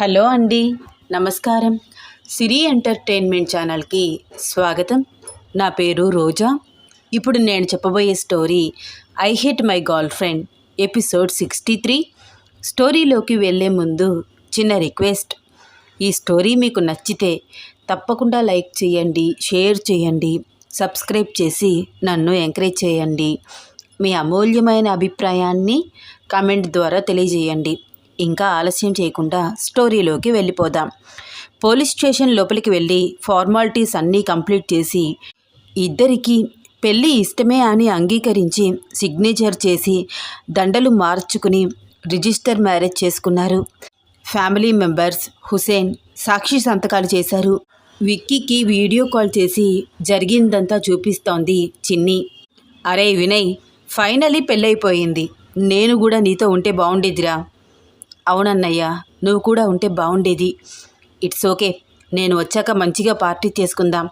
Hello అండి నమస్కారం. సిరి entertainment ఛానల్కి స్వాగతం. నా పేరు రోజా. ఇప్పుడు నేను చెప్పబోయే story I hate my girlfriend episode sixty three. స్టోరీలోకి వెళ్ళే ముందు చిన్న రిక్వెస్ట్. ఈ స్టోరీ మీకు నచ్చితే తప్పకుండా లైక్ చేయండి షేర్ చేయండి సబ్స్క్రైబ్ చేసి నన్ను ఎంకరేజ్ చేయండి. మీ అమూల్యమైన అభిప్రాయాన్ని కామెంట్ ద్వారా తెలియజేయండి. ఇంకా ఆలస్యం చేయకుండా స్టోరీలోకి వెళ్ళిపోదాం. పోలీస్ స్టేషన్ లోపలికి వెళ్ళి ఫార్మాలిటీస్ అన్నీ కంప్లీట్ చేసి ఇద్దరికీ పెళ్ళి ఇష్టమే అని అంగీకరించి సిగ్నేచర్ చేసి దండలు మార్చుకుని రిజిస్టర్ మ్యారేజ్ చేసుకున్నారు. ఫ్యామిలీ మెంబర్స్ హుసేన్ సాక్షి సంతకాలు చేశారు. విక్కీకి వీడియో కాల్ చేసి జరిగిందంతా చూపిస్తోంది చిన్ని. అరే వినయ్ ఫైనలీ పెళ్ళైపోయింది. నేను కూడా నీతో ఉంటే బాగుండేదిరా అవునన్నయ్య నువ్వు కూడా ఉంటే బాగుండేది ఇట్స్ ఓకే నేను వచ్చాక మంచిగా పార్టీ చేసుకుందాం.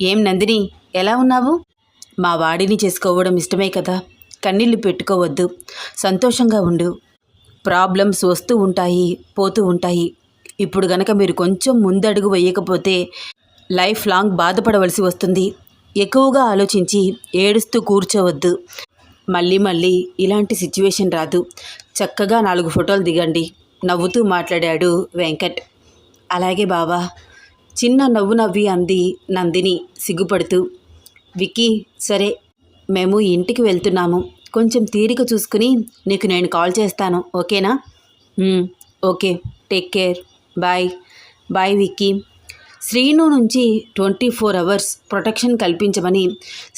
ఏం నందిని ఎలా ఉన్నావు? మా వాడిని చేసుకోవడం ఇష్టమే కదా కన్నీళ్ళు పెట్టుకోవద్దు సంతోషంగా ఉండు. ప్రాబ్లమ్స్ వస్తూ ఉంటాయి పోతూ ఉంటాయి. ఇప్పుడు గనక మీరు కొంచెం ముందడుగు వేయకపోతే లైఫ్ లాంగ్ బాధపడవలసి వస్తుంది. ఎక్కువగా ఆలోచించి ఏడుస్తూ కూర్చోవద్దు. మళ్ళీ మళ్ళీ ఇలాంటి సిచ్యువేషన్ రాదు. చక్కగా నాలుగు ఫోటోలు దిగండి నవ్వుతూ మాట్లాడాడు వెంకట్. అలాగే బావా చిన్న నవ్వు నవ్వి అంది నందిని సిగ్గుపడుతూ. విక్కీ సరే మేము ఇంటికి వెళ్తున్నాము. కొంచెం తీరిక చూసుకుని నీకు నేను కాల్ చేస్తాను ఓకేనా? Okay take care bye bye Vicky. Srinu నుంచి ట్వంటీ ఫోర్ అవర్స్ ప్రొటెక్షన్ కల్పించమని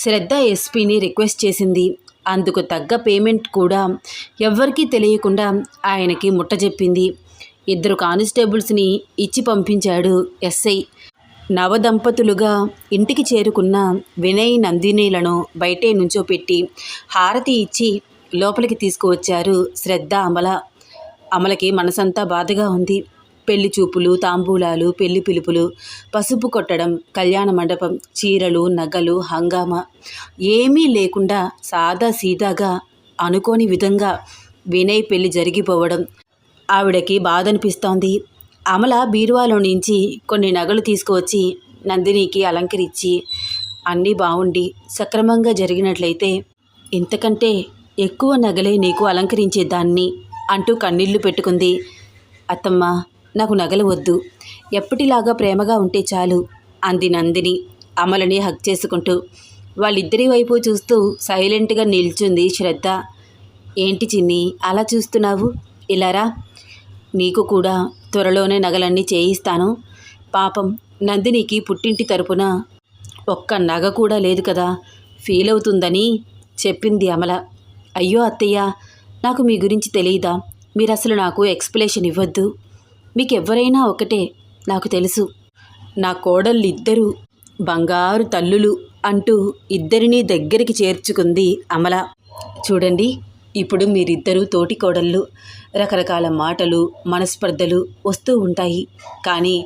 శ్రద్ధ ఎస్పీని రిక్వెస్ట్ చేసింది. అందుకు తగ్గ పేమెంట్ కూడా ఎవ్వరికీ తెలియకుండా ఆయనకి ముట్టజెప్పింది ఇద్దరు కానిస్టేబుల్స్ని ఇచ్చి పంపించాడు ఎస్ఐ. నవదంపతులుగా ఇంటికి చేరుకున్న వినయ్ నందినీలను బయటే నుంచో పెట్టి హారతి ఇచ్చి లోపలికి తీసుకువచ్చారు శ్రద్ధ అమల. అమలకి మనసంతా బాధగా ఉంది. పెళ్ళి చూపులు తాంబూలాలు పెళ్ళి పిలుపులు పసుపు కొట్టడం కళ్యాణ మండపం చీరలు నగలు హంగామా ఏమీ లేకుండా సాదా సీదాగా అనుకోని విధంగా వినయ్ పెళ్ళి జరిగిపోవడం ఆవిడకి బాధ అనిపిస్తోంది అమల బీరువాలో నుంచి కొన్ని నగలు తీసుకువచ్చి నందినికి అలంకరించి అన్నీ బాగుండి సక్రమంగా జరిగినట్లయితే ఇంతకంటే ఎక్కువ నగలే నీకు అలంకరించేదాన్ని అంటూ కన్నీళ్ళు పెట్టుకుంది. అత్తమ్మ నాకు నగలు వద్దు ఎప్పటిలాగా ప్రేమగా ఉంటే చాలు అంది నందిని అమలని హక్ చేసుకుంటూ. వాళ్ళిద్దరి వైపు చూస్తూ సైలెంట్గా నిల్చుంది శ్రద్ధ. ఏంటి చిన్ని అలా చూస్తున్నావు? ఇలారా నీకు కూడా త్వరలోనే నగలన్నీ చేయిస్తాను. పాపం నందినికి పుట్టింటి తరపున ఒక్క నగ కూడా లేదు కదా. ఫీల్ అవుతుందని చెప్పింది అమల. అయ్యో అత్తయ్య నాకు మీ గురించి తెలియదా మీరు అసలు నాకు ఎక్స్ప్లెనేషన్ ఇవ్వద్దు. మీకు ఎవరైనా ఒకటే నాకు తెలుసు. నా కోడళ్ళు బంగారు తల్లులు అంటూ ఇద్దరినీ దగ్గరికి చేర్చుకుంది అమల. చూడండి ఇప్పుడు మీరిద్దరూ తోటి కోడళ్ళు. రకరకాల మాటలు మనస్పర్ధలు వస్తూ ఉంటాయి. కానీ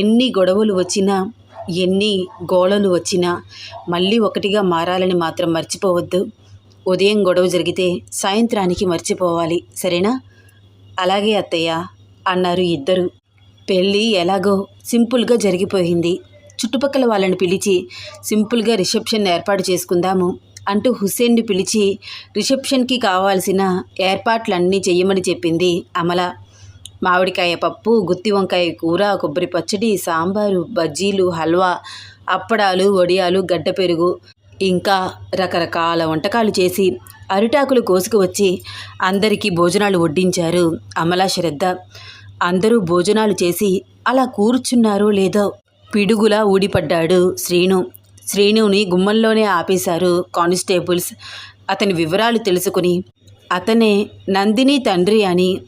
ఎన్ని గొడవలు వచ్చినా ఎన్ని గోళలు వచ్చినా మళ్ళీ ఒకటిగా మారాలని మాత్రం మర్చిపోవద్దు. ఉదయం గొడవ జరిగితే సాయంత్రానికి మర్చిపోవాలి సరేనా? అలాగే అత్తయ్య. అన్నారు ఇద్దరు. పెళ్ళి ఎలాగో సింపుల్గా జరిగిపోయింది. చుట్టుపక్కల వాళ్ళని పిలిచి సింపుల్గా రిసెప్షన్ ఏర్పాటు చేసుకుందాము అంటూ హుస్సేన్ని పిలిచి రిసెప్షన్కి కావాల్సిన ఏర్పాట్లన్నీ చెయ్యమని చెప్పింది అమల. మామిడికాయ పప్పు గుత్తి వంకాయ కూర కొబ్బరి పచ్చడి సాంబారు బజ్జీలు హల్వా అప్పడాలు వడియాలు గడ్డ పెరుగు ఇంకా రకరకాల వంటకాలు చేసి అరిటాకులు కోసుకువచ్చి అందరికీ భోజనాలు వడ్డించారు అమలా శ్రద్ధ. అందరూ భోజనాలు చేసి అలా కూర్చున్నారో లేదో పిడుగులా ఊడిపడ్డాడు శ్రీను. శ్రీనుని గుమ్మంలోనే ఆపేశారు కానిస్టేబుల్స్. అతని వివరాలు తెలుసుకుని అతనే నందిని తండ్రి అని.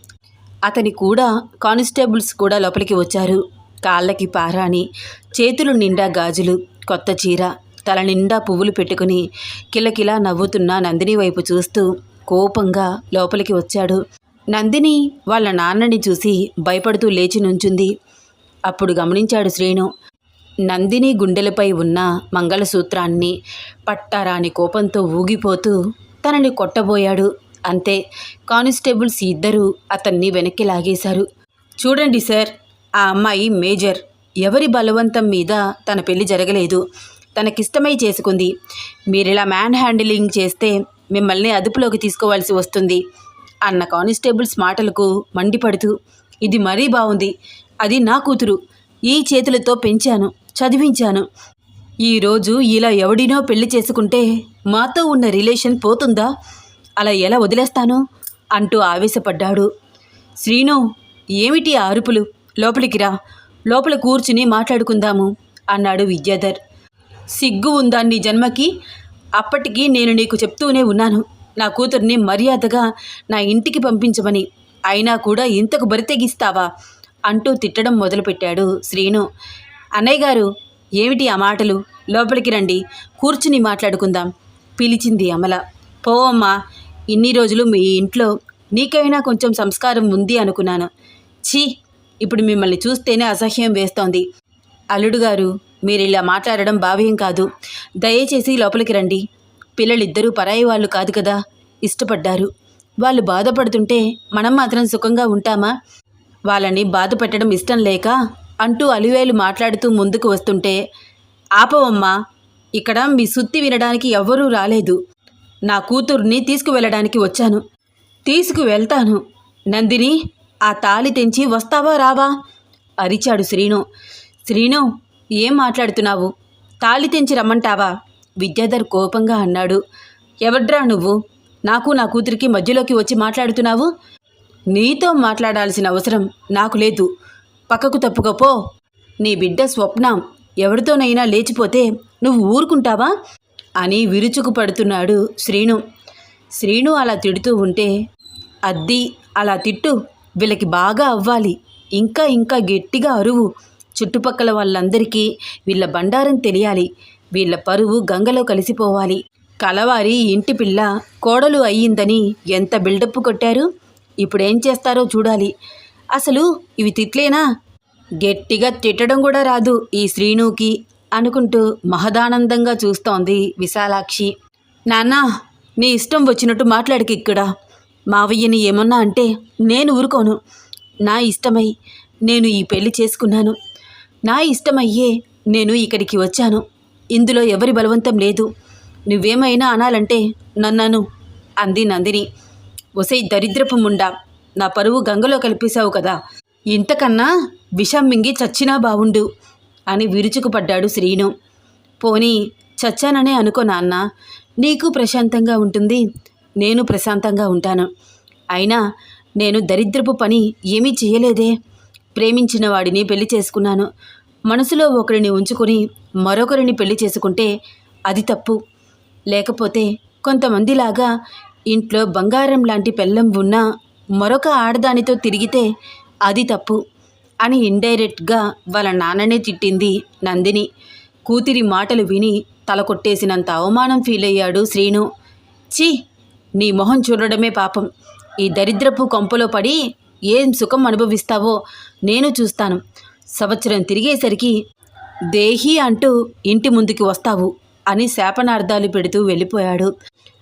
అతని కూడా కానిస్టేబుల్స్ కూడా లోపలికి వచ్చారు. కాళ్ళకి పారాని చేతులు నిండా గాజులు కొత్త చీర తల నిండా పువ్వులు పెట్టుకుని కిలకిలా నవ్వుతున్న నందిని వైపు చూస్తూ కోపంగా లోపలికి వచ్చాడు. నందిని వాళ్ళ నాన్నని చూసి భయపడుతూ లేచి నుంచుంది. అప్పుడు గమనించాడు శ్రీను. నందిని గుండెలపై ఉన్న మంగళసూత్రాన్ని పట్టారాని కోపంతో ఊగిపోతూ తనని కొట్టబోయాడు. అంతే కానిస్టేబుల్స్ ఇద్దరూ అతన్ని వెనక్కి లాగేశారు. చూడండి సార్ ఆ అమ్మాయి మేజర్. ఎవరి బలవంతం మీద తన పెళ్ళి జరగలేదు. తనకిష్టమై చేసుకుంది. మీరిలా మ్యాన్ హ్యాండిలింగ్ చేస్తే మిమ్మల్ని అదుపులోకి తీసుకోవాల్సి వస్తుంది. అన్న కానిస్టేబుల్స్ మాటలకు మండిపడుతూ ఇది మరీ బాగుంది అది నా కూతురు. ఈ చేతులతో పెంచాను చదివించాను. ఈరోజు ఇలా ఎవడినో పెళ్ళి చేసుకుంటే మాతో ఉన్న రిలేషన్ పోతుందా? అలా ఎలా వదిలేస్తాను? అంటూ ఆవేశపడ్డాడు. శ్రీను ఏమిటి ఆ అరుపులు? లోపలికి రా. లోపల కూర్చుని మాట్లాడుకుందాము అన్నాడు విద్యాధర్. సిగ్గు ఉందా నీ జన్మకి? అప్పటికి నేను నీకు చెప్తూనే ఉన్నాను. నా కూతుర్ని మర్యాదగా నా ఇంటికి పంపించమని. అయినా కూడా ఇంతకు బరితెగిస్తావా అంటూ తిట్టడం మొదలుపెట్టాడు శ్రీను. అన్నయ్య గారు ఏమిటి ఆ మాటలు? లోపలికి రండి కూర్చుని మాట్లాడుకుందాం పిలిచింది అమల. పోవమ్మా ఇన్ని రోజులు మీ ఇంట్లో నీకైనా కొంచెం సంస్కారం ఉంది అనుకున్నాను. ఛీ ఇప్పుడు మిమ్మల్ని చూస్తేనే అసహ్యం వేస్తోంది. అల్లుడు గారు మీరు ఇలా మాట్లాడడం భావ్యం కాదు. దయచేసి లోపలికి రండి. పిల్లలిద్దరూ పరాయి వాళ్ళు కాదు కదా. ఇష్టపడ్డారు. వాళ్ళు బాధపడుతుంటే మనం మాత్రం సుఖంగా ఉంటామా? వాళ్ళని బాధ పెట్టడం ఇష్టం లేక అంటూ అలివేలు మాట్లాడుతూ ముందుకు వస్తుంటే ఆపవమ్మా ఇక్కడ మీ సుత్తి వినడానికి ఎవ్వరూ రాలేదు. నా కూతుర్ని తీసుకువెళ్ళడానికి వచ్చాను. తీసుకువెళ్తాను. నందిని ఆ తాళి తెంచి వస్తావా రావా? అరిచాడు శ్రీను. శ్రీను ఏం మాట్లాడుతున్నావు? తాళి తెంచి రమ్మంటావా? విద్యాధర్ కోపంగా అన్నాడు. ఎవడ్రా నువ్వు? నాకు నా కూతురికి మధ్యలోకి వచ్చి మాట్లాడుతున్నావు? నీతో మాట్లాడాల్సిన అవసరం నాకు లేదు. పక్కకు తప్పుకపో నీ బిడ్డ స్వప్నం ఎవరితోనైనా లేచిపోతే నువ్వు ఊరుకుంటావా? అని విరుచుకు పడుతున్నాడు శ్రీను. శ్రీను అలా తిడుతూ ఉంటే అద్ది అలా తిట్టు వీళ్ళకి బాగా అవ్వాలి. ఇంకా ఇంకా గట్టిగా అరువు. చుట్టుపక్కల వాళ్ళందరికీ వీళ్ళ బండారం తెలియాలి. వీళ్ళ పరువు గంగలో కలిసిపోవాలి. కలవారి ఇంటి పిల్ల కోడలు అయ్యిందని ఎంత బిల్డప్ కొట్టారు? ఇప్పుడేం చేస్తారో చూడాలి. అసలు ఇవి తిట్లేనా? గట్టిగా తిట్టడం కూడా రాదు ఈ శ్రీనుకి అనుకుంటూ మహదానందంగా చూస్తోంది విశాలాక్షి. నాన్న నీ ఇష్టం వచ్చినట్టు మాట్లాడకి ఇక్కడ. మావయ్యని ఏమన్నా అంటే నేను ఊరుకోను. నా ఇష్టమై నేను ఈ పెళ్ళి చేసుకున్నాను. నా ఇష్టమయ్యే నేను ఇక్కడికి వచ్చాను. ఇందులో ఎవరి బలవంతం లేదు. నువ్వేమైనా అనాలంటే నన్నను అంది నందిని. ఒసై దరిద్రపు ముండా నా పరువు గంగలో కలిపేశావు కదా. ఇంతకన్నా విషం మింగి చచ్చినా బావుండు అని విరుచుకుపడ్డాడు శ్రీను. పోనీ చచ్చాననే అనుకో నాన్న. నీకు ప్రశాంతంగా ఉంటుంది నేను ప్రశాంతంగా ఉంటాను. అయినా నేను దరిద్రపు పని ఏమీ చేయలేదే. ప్రేమించిన వాడిని పెళ్ళి చేసుకున్నాను. మనసులో ఒకరిని ఉంచుకొని మరొకరిని పెళ్ళి చేసుకుంటే అది తప్పు. లేకపోతే కొంతమందిలాగా ఇంట్లో బంగారం లాంటి పెళ్ళం ఉన్నా మరొక ఆడదానితో తిరిగితే అది తప్పు అని ఇండైరెక్ట్గా వాళ్ళ నాన్ననే తిట్టింది నందిని. కూతురి మాటలు విని తల కొట్టేసినంత అవమానం ఫీల్ అయ్యాడు శ్రీను. ఛీ! నీ మొహం చూడడమే పాపం. ఈ దరిద్రపు కొంపలో పడి ఏం సుఖం అనుభవిస్తావో నేను చూస్తాను. సంవత్సరం తిరిగేసరికి దేహి అంటూ ఇంటి ముందుకి వస్తావు అని శాపనార్థాలు పెడుతూ వెళ్ళిపోయాడు.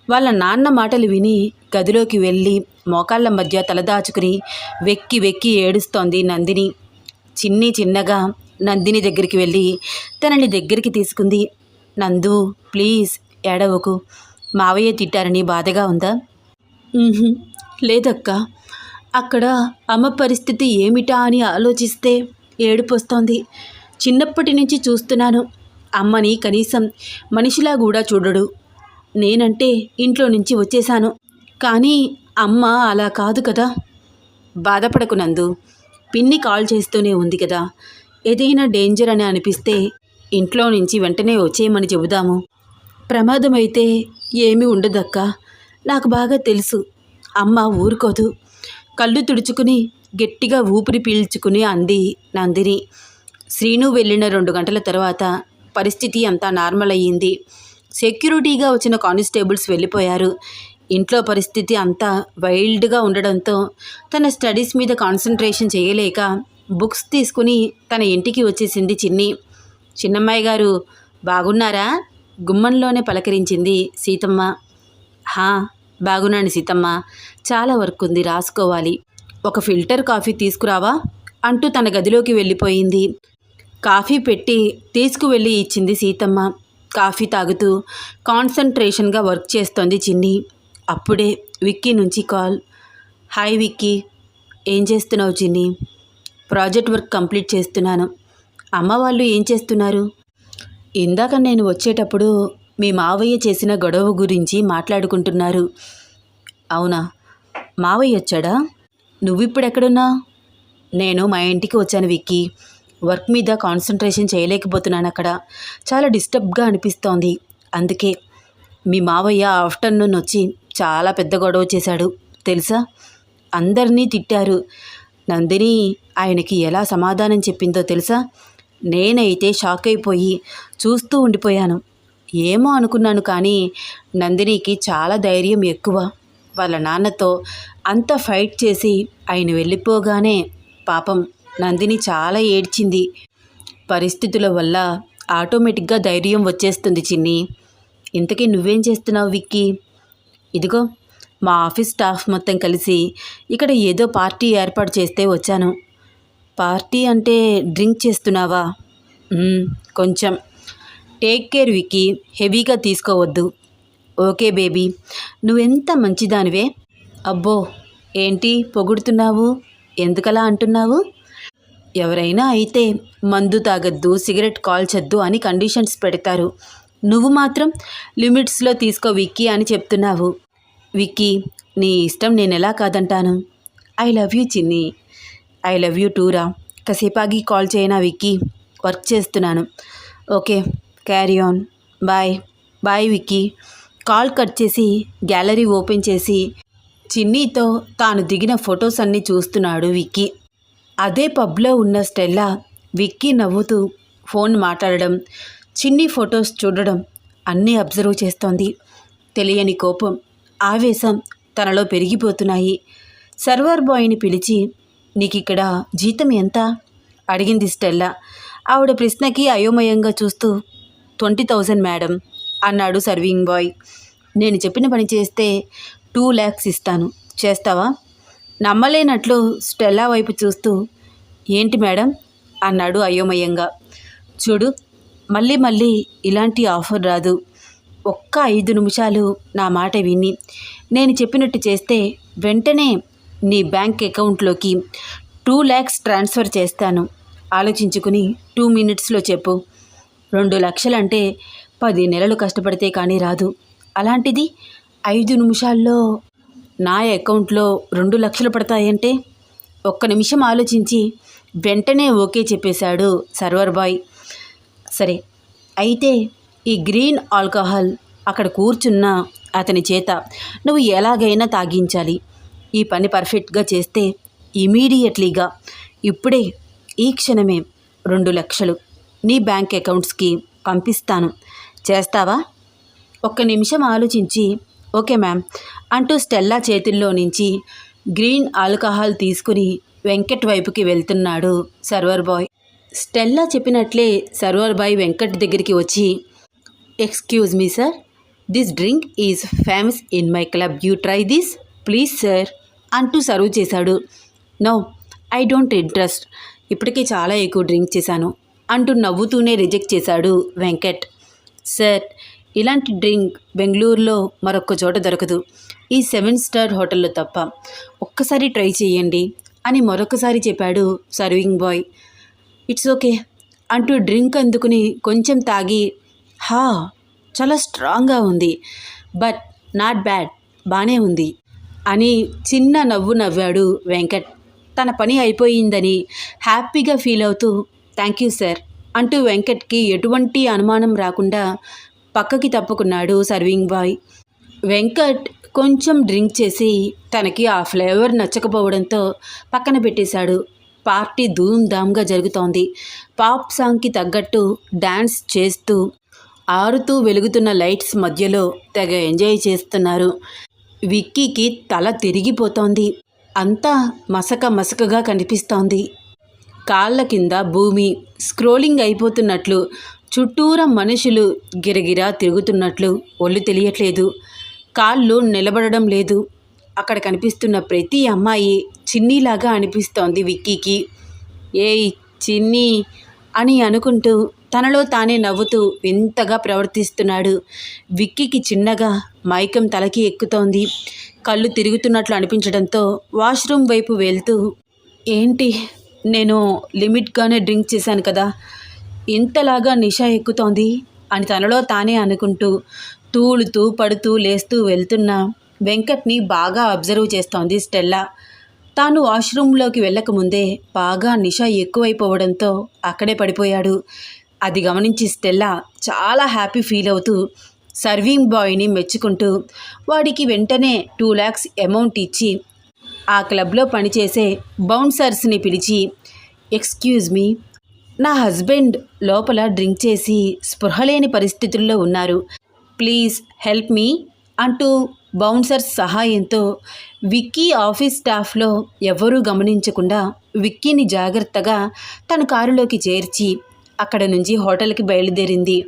వాళ్ళ నాన్న మాటలు విని గదిలోకి వెళ్ళి మోకాళ్ళ మధ్య తలదాచుకుని వెక్కి వెక్కి ఏడుస్తోంది నందిని. చిన్ని చిన్నగా నందిని దగ్గరికి వెళ్ళి తనని దగ్గరికి తీసుకుంది. నందు ప్లీజ్ ఏడవకు. మావయ్య తిట్టారని బాధగా ఉందా? లేదక్క. అక్కడ అమ్మ పరిస్థితి ఏమిటా అని ఆలోచిస్తే ఏడుపు వస్తోంది చిన్నప్పటి నుంచి చూస్తున్నాను. అమ్మని కనీసం మనిషిలా కూడా చూడడు. నేనంటే ఇంట్లో నుంచి వచ్చేశాను. కానీ అమ్మ అలా కాదు కదా. బాధపడకు నందు. పిన్ని కాల్ చేస్తూనే ఉంది కదా. ఏదైనా డేంజర్ అని అనిపిస్తే ఇంట్లో నుంచి వెంటనే వచ్చేయమని చెబుదాము. ప్రమాదమైతే ఏమీ ఉండదక్క. నాకు బాగా తెలుసు. అమ్మ ఊరుకోదు. కళ్ళు తుడుచుకుని గట్టిగా ఊపిరి పీల్చుకుని అంది నందిని. శ్రీను వెళ్ళిన రెండు గంటల తర్వాత పరిస్థితి అంతా నార్మల్ అయ్యింది. సెక్యూరిటీగా వచ్చిన కానిస్టేబుల్స్ వెళ్ళిపోయారు. ఇంట్లో పరిస్థితి అంతా వైల్డ్గా ఉండడంతో తన స్టడీస్ మీద కాన్సన్ట్రేషన్ చేయలేక బుక్స్ తీసుకుని తన ఇంటికి వచ్చేసింది చిన్ని. చిన్నమ్మాయి గారు బాగున్నారా? గుమ్మంలోనే పలకరించింది సీతమ్మ. హా బాగున్నాను సీతమ్మ. చాలా వర్క్ ఉంది రాసుకోవాలి. ఒక ఫిల్టర్ కాఫీ తీసుకురావా? అంటూ తన గదిలోకి వెళ్ళిపోయింది. కాఫీ పెట్టి తీసుకువెళ్ళి ఇచ్చింది సీతమ్మ. కాఫీ తాగుతూ కాన్సన్ట్రేషన్గా వర్క్ చేస్తోంది చిన్ని. అప్పుడే విక్కీ నుంచి కాల్. హాయ్ విక్కీ. ఏం చేస్తున్నావు చిన్ని? ప్రాజెక్ట్ వర్క్ కంప్లీట్ చేస్తున్నాను. అమ్మ వాళ్ళు ఏం చేస్తున్నారు? ఇందాక నేను వచ్చేటప్పుడు మీ మావయ్య చేసిన గొడవ గురించి మాట్లాడుకుంటున్నారు. అవునా? మావయ్య వచ్చాడా? నువ్విప్పుడు ఎక్కడున్నా నేను మా ఇంటికి వచ్చాను విక్కీ. వర్క్ మీద కాన్సన్ట్రేషన్ చేయలేకపోతున్నాను అక్కడ చాలా డిస్టర్బ్గా అనిపిస్తోంది. అందుకే మీ మావయ్య ఆఫ్టర్నూన్ వచ్చి చాలా పెద్ద గొడవ చేశాడు. తెలుసా? అందరినీ తిట్టారు. నందిని ఆయనకి ఎలా సమాధానం చెప్పిందో తెలుసా? నేనైతే షాక్ అయిపోయి చూస్తూ ఉండిపోయాను. ఏమో అనుకున్నాను కానీ నందినికి చాలా ధైర్యం ఎక్కువ. వాళ్ళ నాన్నతో అంత ఫైట్ చేసి ఆయన వెళ్ళిపోగానే పాపం నందిని చాలా ఏడ్చింది. పరిస్థితుల వల్ల ఆటోమేటిక్గా ధైర్యం వచ్చేస్తుంది చిన్ని. ఇంతకీ నువ్వేం చేస్తున్నావు విక్కీ? ఇదిగో మా ఆఫీస్ స్టాఫ్ మొత్తం కలిసి ఇక్కడ ఏదో పార్టీ ఏర్పాటు చేస్తే వచ్చాను. పార్టీ అంటే డ్రింక్ చేస్తున్నావా? కొంచెం. టేక్ కేర్ విక్కీ హెవీగా తీసుకోవద్దు. ఓకే బేబీ నువ్వెంత మంచిదానివే? అబ్బో ఏంటి పొగుడుతున్నావు? ఎందుకలా అంటున్నావు? ఎవరైనా అయితే మందు తాగొద్దు సిగరెట్ కాల్చొద్దు అని కండిషన్స్ పెడతారు. నువ్వు మాత్రం లిమిట్స్లో తీసుకో విక్కీ అని చెప్తున్నావు. విక్కీ నీ ఇష్టం నేను ఎలా కాదంటాను? I love you Chinni. I love you టూరా. కసేపాగి కాల్ చేయనా విక్కీ? వర్క్ చేస్తున్నాను. Okay carry on. Bye. Bye Vicky. Call cut చేసి గ్యాలరీ ఓపెన్ చేసి చిన్నీతో తాను దిగిన ఫొటోస్ అన్నీ చూస్తున్నాడు విక్కీ. అదే పబ్లో ఉన్న స్టెల్లా విక్కీ నవ్వుతూ ఫోన్ మాట్లాడడం చిన్ని ఫొటోస్ చూడడం అన్నీ అబ్జర్వ్ చేస్తోంది. తెలియని కోపం ఆవేశం తనలో పెరిగిపోతున్నాయి. సర్వర్ బాయ్ని పిలిచి నీకిక్కడ జీతం ఎంత? అడిగింది స్టెల్లా. ఆవిడ ప్రశ్నకి అయోమయంగా చూస్తూ ట్వంటీ థౌజండ్ మేడం. అన్నాడు సర్వింగ్ బాయ్. నేను చెప్పిన పని చేస్తే టూ ల్యాక్స్ ఇస్తాను. చేస్తావా? నమ్మలేనట్లు స్టెల్లా వైపు చూస్తూ ఏంటి మేడం? అన్నాడు అయోమయంగా. చూడు మళ్ళీ మళ్ళీ ఇలాంటి ఆఫర్ రాదు. ఒక్క ఐదు నిమిషాలు నా మాట విని నేను చెప్పినట్టు చేస్తే వెంటనే నీ బ్యాంక్ అకౌంట్లోకి టూ ల్యాక్స్ ట్రాన్స్ఫర్ చేస్తాను. ఆలోచించుకుని టూ మినిట్స్లో చెప్పు. రెండు లక్షలంటే పది నెలలు కష్టపడితే కానీ రాదు. అలాంటిది ఐదు నిమిషాల్లో నా అకౌంట్లో రెండు లక్షలు పడతాయంటే ఒక్క నిమిషం ఆలోచించి వెంటనే ఓకే చెప్పేశాడు సర్వర్ బాయ్. సరే అయితే ఈ గ్రీన్ ఆల్కహాల్ అక్కడ కూర్చున్న అతని చేత నువ్వు ఎలాగైనా తాగించాలి. ఈ పని పర్ఫెక్ట్గా చేస్తే ఇమీడియట్లీగా ఇప్పుడే ఈ క్షణమే రెండు లక్షలు నీ బ్యాంక్ అకౌంట్స్కి పంపిస్తాను చేస్తావా? ఒక్క నిమిషం ఆలోచించి ఓకే మ్యామ్ అంటూ స్టెల్లా చేతుల్లో నుంచి గ్రీన్ ఆల్కహాల్ తీసుకుని వెంకట్ వైపుకి వెళ్తున్నాడు సర్వర్ బాయ్. స్టెల్లా చెప్పినట్లే సర్వర్ బాయ్ వెంకట్ దగ్గరికి వచ్చి excuse me sir this drink is famous in my club. You try this please sir అంటూ సర్వ్ చేశాడు. No I don't interest. ఇప్పటికే చాలా ఎక్కువ డ్రింక్ చేశాను. అంటూ నవ్వుతూనే రిజెక్ట్ చేశాడు వెంకట్. సార్ ఇలాంటి డ్రింక్ బెంగళూరులో మరొక్క చోట దొరకదు. ఈ సెవెన్ స్టార్ హోటల్లో తప్ప ఒక్కసారి ట్రై చేయండి అని మరొకసారి చెప్పాడు సర్వింగ్ బాయ్. ఇట్స్ ఓకే అంటూ డ్రింక్ అందుకుని కొంచెం తాగి హా చాలా స్ట్రాంగ్గా ఉంది బట్ నాట్ బ్యాడ్ బాగానే ఉంది అని చిన్న నవ్వు నవ్వాడు వెంకట్. తన పని అయిపోయిందని హ్యాపీగా ఫీల్ అవుతూ థ్యాంక్ యూ సార్ అంటూ వెంకట్కి ఎటువంటి అనుమానం రాకుండా పక్కకి తప్పుకున్నాడు సర్వింగ్ బాయ్. వెంకట్ కొంచెం డ్రింక్ చేసి తనకి ఆ ఫ్లేవర్ నచ్చకపోవడంతో పక్కన పెట్టేశాడు. పార్టీ ధూమ్ధామ్గా జరుగుతోంది. పాప్ సాంగ్కి తగ్గట్టు డ్యాన్స్ చేస్తూ ఆరుతూ వెలుగుతున్న లైట్స్ మధ్యలో తెగ ఎంజాయ్ చేస్తున్నారు. విక్కీకి తల తిరిగిపోతోంది. అంతా మసక మసకగా కనిపిస్తోంది. కాళ్ళ కింద భూమి స్క్రోలింగ్ అయిపోతున్నట్లు చుట్టూరా మనుషులు గిరగిరా తిరుగుతున్నట్లు ఒళ్ళు తెలియట్లేదు. కాళ్ళు నిలబడడం లేదు. అక్కడ కనిపిస్తున్న ప్రతి అమ్మాయి చిన్నీలాగా అనిపిస్తోంది విక్కీకి. ఏయ్ చిన్ని అని అనుకుంటూ తనలో తానే నవ్వుతూ వింతగా ప్రవర్తిస్తున్నాడు. విక్కీకి చిన్నగా మైకం తలకి ఎక్కుతోంది. కళ్ళు తిరుగుతున్నట్లు అనిపించడంతో వాష్రూమ్ వైపు వెళ్తూ ఏంటి నేను లిమిట్గానే డ్రింక్ చేశాను కదా. ఇంతలాగా నిషా ఎక్కుతోంది అని తనలో తానే అనుకుంటూ తూలుతూ పడుతూ లేస్తూ వెళ్తున్న వెంకట్ని బాగా అబ్జర్వ్ చేస్తోంది స్టెల్లా. తాను వాష్రూమ్లోకి వెళ్ళకముందే బాగా నిషా ఎక్కువైపోవడంతో అక్కడే పడిపోయాడు. అది గమనించి స్టెల్లా చాలా హ్యాపీ ఫీల్ అవుతూ సర్వింగ్ బాయ్ని మెచ్చుకుంటూ వాడికి వెంటనే టూ ల్యాక్స్ అమౌంట్ ఇచ్చి ఆ క్లబ్లో పనిచేసే బౌన్సర్స్ని పిలిచి ఎక్స్క్యూజ్ మీ నా హస్బెండ్ లోపల డ్రింక్ చేసి స్పృహలేని పరిస్థితుల్లో ఉన్నారు. ప్లీజ్ హెల్ప్ మీ అంటూ బౌన్సర్స్ సహాయంతో విక్కీ ఆఫీస్ స్టాఫ్లో ఎవరూ గమనించకుండా విక్కీని జాగ్రత్తగా తన కారులోకి చేర్చి అక్కడ నుంచి హోటల్కి బయలుదేరింది.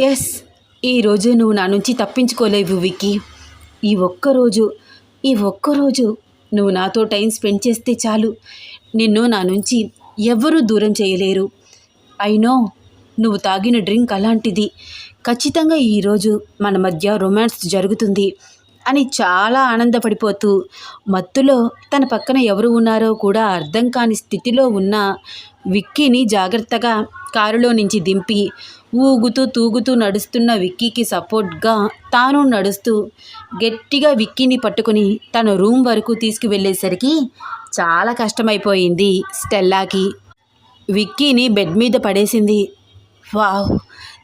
ఎస్ ఈరోజు నువ్వు నా నుంచి తప్పించుకోలేవు విక్కీ. ఈ ఒక్కరోజు ఈ ఒక్కరోజు నువ్వు నాతో టైం స్పెండ్ చేస్తే చాలు. నిన్ను నా నుంచి ఎవ్వరూ దూరం చేయలేరు. అయినో నువ్వు తాగిన డ్రింక్ అలాంటిది. ఖచ్చితంగా ఈరోజు మన మధ్య రొమాన్స్ జరుగుతుంది అని చాలా ఆనందపడిపోతూ మత్తులో తన పక్కన ఎవరు ఉన్నారో కూడా అర్థం కాని స్థితిలో ఉన్న విక్కీని జాగ్రత్తగా కారులో నుంచి దింపి ఊగుతూ తూగుతూ నడుస్తున్న విక్కీకి సపోర్ట్గా తాను నడుస్తూ గట్టిగా విక్కీని పట్టుకుని తన రూమ్ వరకు తీసుకువెళ్ళేసరికి చాలా కష్టమైపోయింది స్టెల్లాకి. విక్కీని బెడ్ మీద పడేసింది. వావ్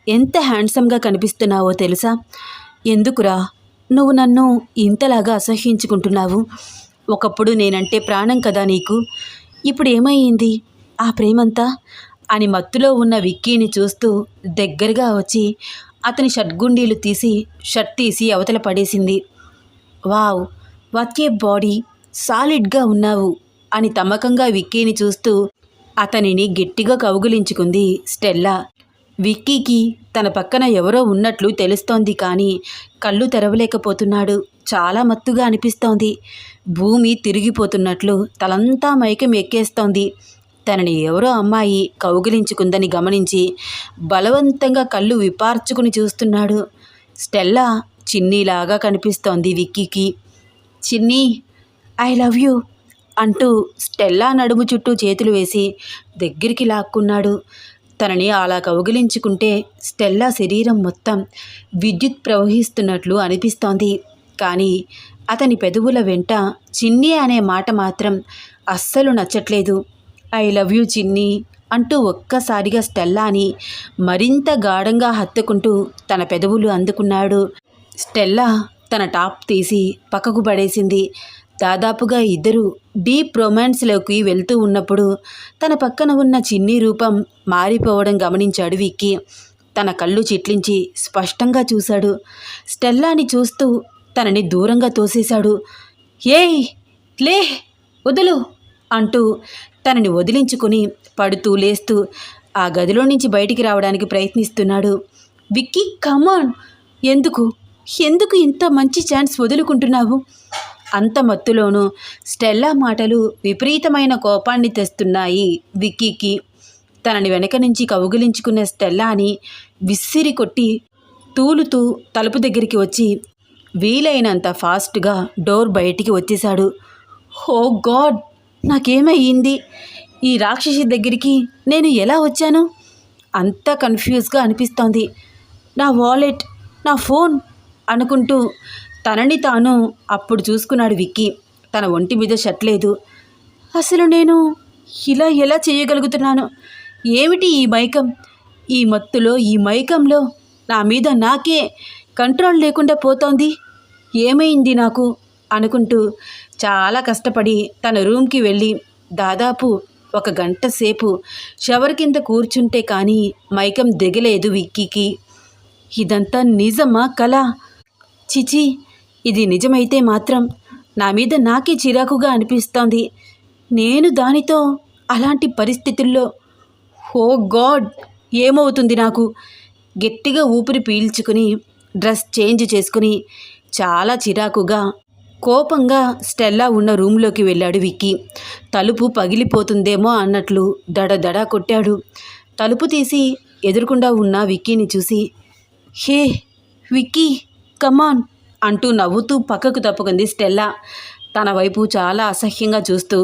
ఎంత హ్యాండ్సమ్గా కనిపిస్తున్నావో తెలుసా? ఎందుకురా? నువ్వు నన్ను ఇంతలాగా అసహ్యించుకుంటున్నావు. ఒకప్పుడు నేనంటే ప్రాణం కదా నీకు. ఇప్పుడు ఏమయ్యింది ఆ ప్రేమంతా? అని మత్తులో ఉన్న విక్కీని చూస్తూ దగ్గరగా వచ్చి అతని షర్ట్గుండీలు తీసి షర్ట్ తీసి అవతల పడేసింది. Wow what a body! సాలిడ్గా ఉన్నావు! అని తమ్మకంగా విక్కీని చూస్తూ అతనిని గట్టిగా కౌగులించుకుంది స్టెల్లా. విక్కీకి తన పక్కన ఎవరో ఉన్నట్లు తెలుస్తోంది కానీ కళ్ళు తెరవలేకపోతున్నాడు. చాలా మత్తుగా అనిపిస్తోంది. భూమి తిరిగిపోతున్నట్లు తలంతా మైకం ఎక్కేస్తోంది. తనని ఎవరో అమ్మాయి కౌగిలించుకుందని గమనించి బలవంతంగా కళ్ళు విపార్చుకుని చూస్తున్నాడు. స్టెల్లా చిన్నీలాగా కనిపిస్తోంది విక్కీకి. చిన్ని ఐ లవ్ యూ అంటూ స్టెల్లా నడుము చుట్టూ చేతులు వేసి దగ్గరికి లాక్కున్నాడు. తనని అలా కౌగిలించుకుంటే స్టెల్లా శరీరం మొత్తం విద్యుత్ ప్రవహిస్తున్నట్లు అనిపిస్తోంది. కానీ అతని పెదవుల వెంట చిన్ని అనే మాట మాత్రం అస్సలు నచ్చట్లేదు. ఐ లవ్ యూ చిన్ని అంటూ ఒక్కసారిగా స్టెల్లాని మరింత గాఢంగా హత్తుకుంటూ తన పెదవులు అందుకున్నాడు. స్టెల్లా తన టాప్ తీసి పక్కకు పడేసింది. దాదాపుగా ఇద్దరు డీప్ రొమాన్స్లోకి వెళ్తూ ఉన్నప్పుడు తన పక్కన ఉన్న చిన్ని రూపం మారిపోవడం గమనించాడు విక్కీ. తన కళ్ళు చిట్లించి స్పష్టంగా చూశాడు. స్టెల్లాని చూస్తూ తనని దూరంగా తోసేశాడు. ఏయ్ లే వదులు అంటూ తనని వదిలించుకుని పడుతూ లేస్తూ ఆ గదిలో నుంచి బయటికి రావడానికి ప్రయత్నిస్తున్నాడు. విక్కీ కమాన్ ఎందుకు? ఎందుకు ఇంత మంచి ఛాన్స్ వదులుకుంటున్నావు? అంత మత్తులోనూ స్టెల్లా మాటలు విపరీతమైన కోపాన్ని తెస్తున్నాయి విక్కీకి. తనని వెనక నుంచి కౌగిలించుకున్న స్టెల్లాని విసిరి కొట్టి తూలుతూ తలుపు దగ్గరికి వచ్చి వీలైనంత ఫాస్ట్గా డోర్ బయటికి వచ్చేశాడు. హో గాడ్! నాకేమయ్యింది ఈ రాక్షసి దగ్గరికి నేను ఎలా వచ్చాను? అంత కన్ఫ్యూజ్గా అనిపిస్తోంది. నా వాలెట్ నా ఫోన్ అనుకుంటూ తనని తాను అప్పుడు చూసుకున్నాడు విక్కీ. తన ఒంటి మీద షర్ట్ లేదు. అసలు నేను ఇలా ఎలా చేయగలుగుతున్నాను? ఏమిటి ఈ మైకం? ఈ మత్తులో ఈ మైకంలో నా మీద నాకే కంట్రోల్ లేకుండా పోతోంది? ఏమైంది నాకు? అనుకుంటూ చాలా కష్టపడి తన రూమ్కి వెళ్ళి దాదాపు ఒక గంట సేపు షవర్ కింద కూర్చుంటే కానీ మైకం దిగలేదు విక్కీకి. ఇదంతా నిజమా కళ? చిచి ఇది నిజమైతే మాత్రం నా మీద నాకే చిరాకుగా అనిపిస్తోంది. నేను దానితో అలాంటి పరిస్థితుల్లో ఓ గాడ్! ఏమవుతుంది నాకు? గట్టిగా ఊపిరి పీల్చుకుని డ్రెస్ చేంజ్ చేసుకుని చాలా చిరాకుగా కోపంగా స్టెల్లా ఉన్న రూమ్లోకి వెళ్ళాడు విక్కీ. తలుపు పగిలిపోతుందేమో అన్నట్లు దడదడా కొట్టాడు. తలుపు తీసి ఎదురుకుండా ఉన్న విక్కీని చూసి హే విక్కీ కమాన్ అంటూ నవ్వుతూ పక్కకు తప్పుకుంది స్టెల్లా. తన వైపు చాలా అసహ్యంగా చూస్తూ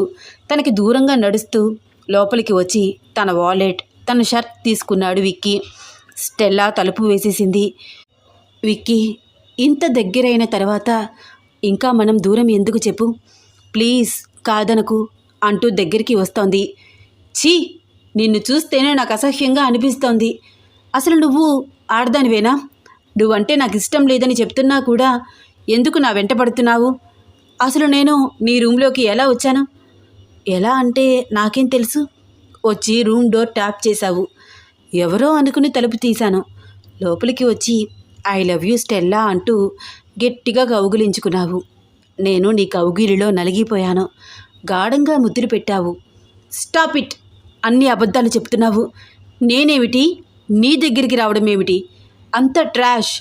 తనకి దూరంగా నడుస్తూ లోపలికి వచ్చి తన వాలెట్ తన షర్ట్ తీసుకున్నాడు విక్కీ. స్టెల్లా తలుపు వేసేసింది. విక్కీ ఇంత దగ్గరైన తర్వాత ఇంకా మనం దూరం ఎందుకు చెప్పు? ప్లీజ్ కాదనకు అంటూ దగ్గరికి వస్తోంది. ఛీ! నిన్ను చూస్తేనే నాకు అసహ్యంగా అనిపిస్తోంది. అసలు నువ్వు ఆడదానివేనా? నువ్వంటే నాకు ఇష్టం లేదని చెప్తున్నా కూడా ఎందుకు నా వెంట పడుతున్నావు? అసలు నేను నీ రూమ్లోకి ఎలా వచ్చాను? ఎలా అంటే నాకేం తెలుసు? వచ్చి రూమ్ డోర్ ట్యాప్ చేశావు. ఎవరో అనుకుని తలుపు తీశాను. లోపలికి వచ్చి ఐ లవ్ యూ స్టెల్లా అంటూ గట్టిగా కౌగిలించుకున్నావు. నేను నీ కౌగిలిలో నలిగిపోయాను. గాఢంగా ముద్దులు పెట్టావు. Stop it! అన్ని అబద్ధాలు చెప్తున్నావు. నేనేమిటి? నీ దగ్గరికి రావడం ఏమిటి అంత ట్రాష్!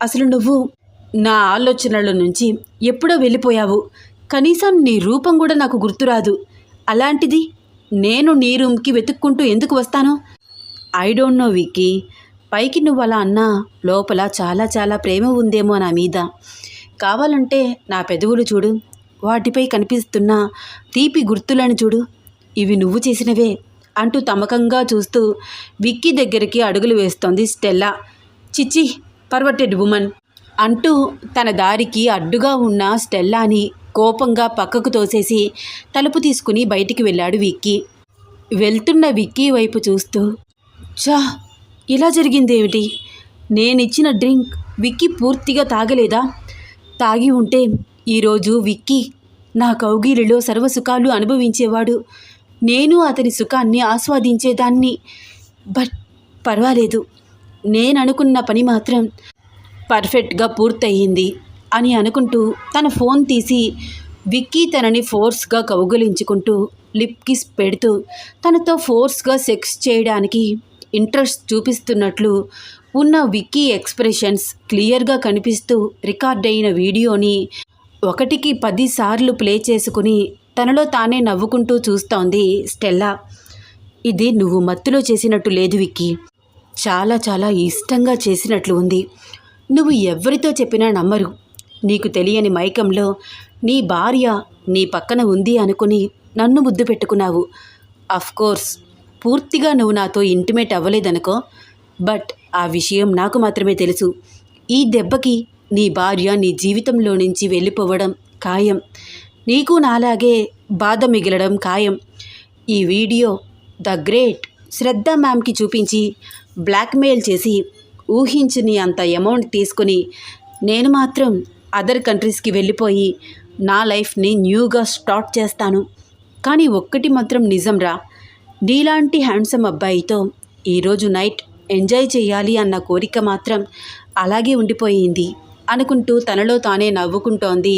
అసలు నువ్వు నా ఆలోచనల నుంచి ఎప్పుడో వెళ్ళిపోయావు. కనీసం నీ రూపం కూడా నాకు గుర్తురాదు. అలాంటిది నేను నీ రూమ్కి వెతుక్కుంటూ ఎందుకు వస్తాను? I don't know Vicky. పైకి నువ్వు అలా అన్నా లోపల చాలా చాలా ప్రేమ ఉందేమో నా మీద. కావాలంటే నా పెదవులు చూడు. వాటిపై కనిపిస్తున్న తీపి గుర్తులను చూడు. ఇవి నువ్వు చేసినవే అంటూ తమకంగా చూస్తూ విక్కీ దగ్గరికి అడుగులు వేస్తోంది స్టెల్లా. చిచ్చి పర్వటెడ్ ఉమన్ అంటూ తన దారికి అడ్డుగా ఉన్న స్టెల్లాని కోపంగా పక్కకు తోసేసి తలుపు తీసుకుని బయటికి వెళ్ళాడు విక్కీ. వెళ్తున్న విక్కీ వైపు చూస్తూ చా ఇలా జరిగిందేమిటి? నేనిచ్చిన డ్రింక్ విక్కీ పూర్తిగా తాగలేదా? తాగి ఉంటే ఈరోజు విక్కీ నా కౌగిలిలో సర్వసుఖాలు అనుభవించేవాడు. నేను అతని సుఖాన్ని ఆస్వాదించేదాన్ని. బట్ పర్వాలేదు. నేను అనుకున్న పని మాత్రం పర్ఫెక్ట్గా పూర్తయింది అని అనుకుంటూ తన ఫోన్ తీసి విక్కీ తనని ఫోర్స్గా కౌగులించుకుంటూ లిప్ కిస్ పెడుతూ తనతో ఫోర్స్గా సెక్స్ చేయడానికి ఇంట్రెస్ట్ చూపిస్తున్నట్లు ఉన్న విక్కీ ఎక్స్ప్రెషన్స్ క్లియర్గా కనిపిస్తూ రికార్డ్ అయిన వీడియోని ఒకటికి పదిసార్లు ప్లే చేసుకుని తనలో తానే నవ్వుకుంటూ చూస్తోంది స్టెల్లా. ఇది నువ్వు మత్తులో చేసినట్టు లేదు విక్కీ. చాలా చాలా ఇష్టంగా చేసినట్లు ఉంది. నువ్వు ఎవరితో చెప్పినా నమ్మరు. నీకు తెలియని మైకంలో నీ భార్య నీ పక్కన ఉంది అనుకుని నన్ను ముద్దు పెట్టుకున్నావు. కోర్స్ పూర్తిగా నువ్వు నాతో ఇంటిమేట్ అవ్వలేదనుకో బట్ ఆ విషయం నాకు మాత్రమే తెలుసు. ఈ దెబ్బకి నీ భార్య నీ జీవితంలో నుంచి వెళ్ళిపోవడం ఖాయం. నీకు నాలాగే బాధ మిగలడం ఖాయం. ఈ వీడియో ద గ్రేట్ శ్రద్ధ మ్యామ్కి చూపించి బ్లాక్మెయిల్ చేసి ఊహించని అంత అమౌంట్ తీసుకుని నేను మాత్రం అదర్ కంట్రీస్కి వెళ్ళిపోయి నా లైఫ్ని న్యూగా స్టార్ట్ చేస్తాను. కానీ ఒక్కటి మాత్రం నిజం రా నీలాంటి హ్యాండ్సమ్ అబ్బాయితో ఈరోజు నైట్ ఎంజాయ్ చేయాలి అన్న కోరిక మాత్రం అలాగే ఉండిపోయింది అనుకుంటూ తనలో తానే నవ్వుకుంటోంది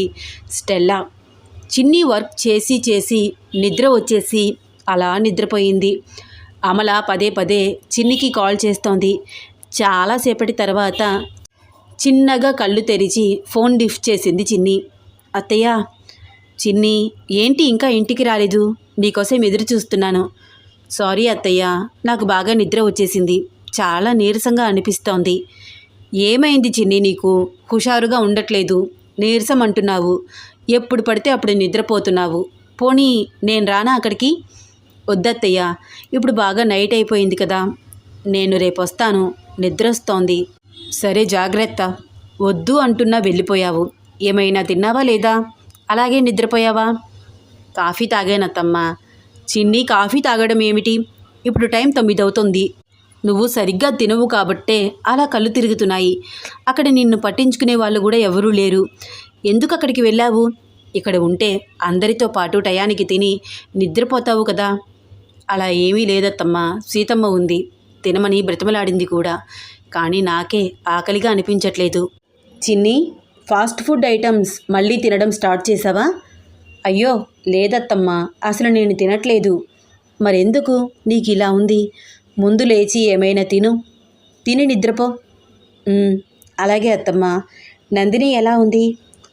స్టెల్లా. చిన్ని వర్క్ చేసి చేసి నిద్ర వచ్చేసి అలా నిద్రపోయింది. అమల పదే పదే చిన్నికి కాల్ చేస్తోంది. చాలాసేపటి తర్వాత చిన్నగా కళ్ళు తెరిచి ఫోన్ లిఫ్ట్ చేసింది చిన్ని. అత్తయ్య చిన్ని ఏంటి ఇంకా ఇంటికి రాలేదు? నీకోసం ఎదురు చూస్తున్నాను సారీ అత్తయ్య నాకు బాగా నిద్ర వచ్చేసింది. చాలా నీరసంగా అనిపిస్తోంది. ఏమైంది చిన్ని నీకు? హుషారుగా ఉండట్లేదు. నీరసం అంటున్నావు. ఎప్పుడు పడితే అప్పుడు నిద్రపోతున్నావు. పోనీ నేను రానా అక్కడికి? వద్దత్తయ్య ఇప్పుడు బాగా నైట్ అయిపోయింది కదా. నేను రేపు వస్తాను. నిద్ర వస్తోంది. సరే జాగ్రత్త. వద్దు అంటున్నా వెళ్ళిపోయావు. ఏమైనా తిన్నావా లేదా? అలాగే నిద్రపోయావా? కాఫీ తాగానత్తమ్మా. చిన్ని కాఫీ తాగడం ఏమిటి? ఇప్పుడు టైం తొమ్మిది అవుతుంది నువ్వు సరిగ్గా తినవు కాబట్టే అలా కళ్ళు తిరుగుతున్నాయి. అక్కడ నిన్ను పట్టించుకునే వాళ్ళు కూడా ఎవరూ లేరు. ఎందుకు అక్కడికి వెళ్ళావు? ఇక్కడ ఉంటే అందరితో పాటు టయానికి తిని నిద్రపోతావు కదా. అలా ఏమీ లేదత్తమ్మా. సీతమ్మ ఉంది. తినమని బ్రతిమలాడింది కూడా. కానీ నాకే ఆకలిగా అనిపించట్లేదు. చిన్ని ఫాస్ట్ ఫుడ్ ఐటమ్స్ మళ్ళీ తినడం స్టార్ట్ చేసావా అయ్యో లేదత్తమ్మా అసలు నేను తినట్లేదు. మరెందుకు? నీకు ఇలా ఉంది. ముందు లేచి ఏమైనా తిను. తిని నిద్రపో. అలాగే అత్తమ్మా. నందిని ఎలా ఉంది?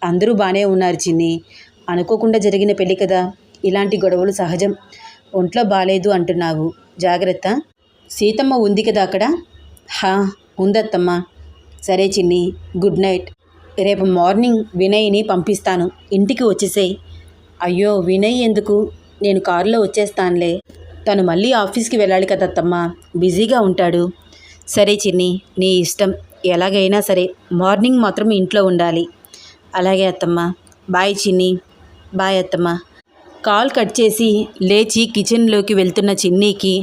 అందరూ బాగానే ఉన్నారు చిన్ని. అనుకోకుండా జరిగిన పెళ్ళి కదా. ఇలాంటి గొడవలు సహజం. ఒంట్లో బాగాలేదు అంటున్నావు. జాగ్రత్త. సీతమ్మ ఉంది కదా అక్కడ? హా ఉందత్తమ్మ. సరే చిన్ని గుడ్ నైట్. రేపు మార్నింగ్ వినయ్ని పంపిస్తాను. ఇంటికి వచ్చేసేయ్. అయ్యో వినయ్ ఎందుకు? నేను కారులో వచ్చేస్తానులే. తను మళ్ళీ ఆఫీస్కి వెళ్ళాలి కదా అత్తమ్మ బిజీగా ఉంటాడు. సరే చిన్ని నీ ఇష్టం. ఎలాగైనా సరే మార్నింగ్ మాత్రం ఇంట్లో ఉండాలి. అలాగే అత్తమ్మ. బాయ్ చిన్ని. బాయ్ అత్తమ్మ. కాల్ కట్ చేసి లేచి కిచెన్లోకి వెళ్తున్న చిన్నీకి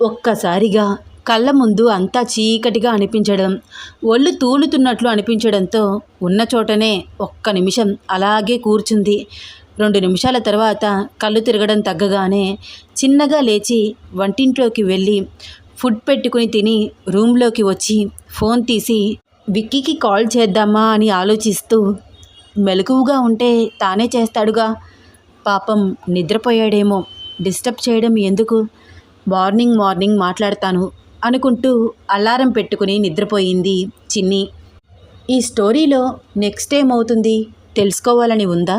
ఒక్కసారిగా కళ్ళ ముందు అంతా చీకటిగా అనిపించడం ఒళ్ళు తూలుతున్నట్లు అనిపించడంతో ఉన్న చోటనే ఒక్క నిమిషం అలాగే కూర్చుంది. రెండు నిమిషాల తర్వాత కళ్ళు తిరగడం తగ్గగానే చిన్నగా లేచి వంటింట్లోకి వెళ్ళి ఫుడ్ పెట్టుకుని తిని రూమ్లోకి వచ్చి ఫోన్ తీసి విక్కీకి కాల్ చేద్దామా? అని ఆలోచిస్తూ మెలకువగా ఉంటే తానే చేస్తాడుగా. పాపం నిద్రపోయాడేమో. డిస్టర్బ్ చేయడం ఎందుకు? మార్నింగ్ మార్నింగ్ మాట్లాడతాను అనుకుంటూ అలారం పెట్టుకుని నిద్రపోయింది చిన్ని. ఈ స్టోరీలో నెక్స్ట్ ఏమవుతుంది? తెలుసుకోవాలని ఉందా?